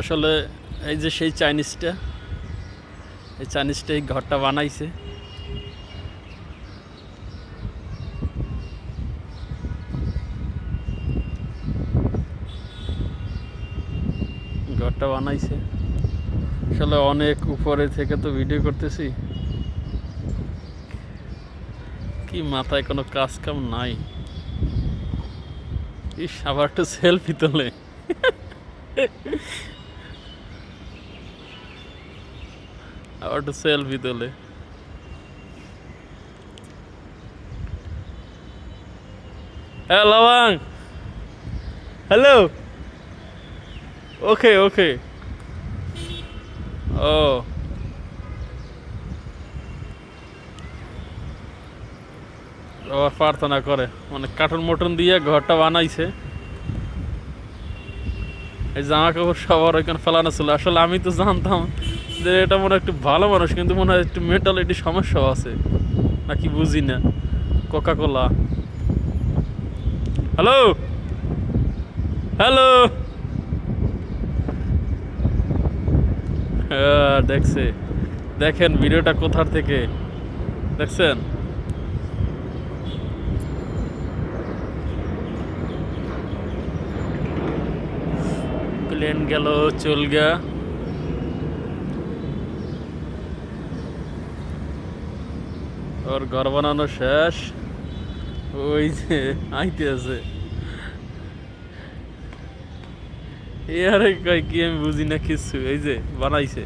আসলে এই যে সেই চাইনিজটা, এই চাইনিজটা এই ঘরটা বানাইছে। ঘরটা বানাইছে। আসলে অনেক উপরে থেকে তো ভিডিও করতেছি। কি মাথায় কোনো কাজ কাম নাই। ইস, আবার একটু সেলফি তোলে। আবার একটু সেলফি তোলে। হ্যাঁ হ্যালো ওকে ওকে ও। আবার প্রার্থনা করে। মানে কার্টুন মটন দিয়ে ঘরটা বানাইছে। এই জামা কাপড় সবার ওইখানে ফেলানো ছিল। আসলে আমি তো জানতাম যে এটা মনে একটু ভালো মানুষ, কিন্তু মনে হয় একটু মেন্টালিটি সমস্যাও আছে। নাকি বুঝি না। কোকা কোলা হ্যালো হ্যালো হ্যাঁ দেখছে। দেখেন ভিডিওটা কোথার থেকে। দেখছেন? প্লেন গেল, চল ওর ঘর বানানো শেষ। ওই যে আইতে আছে আরে কয় কি আমি বুঝি না কিছু, এই যে বানাইছে।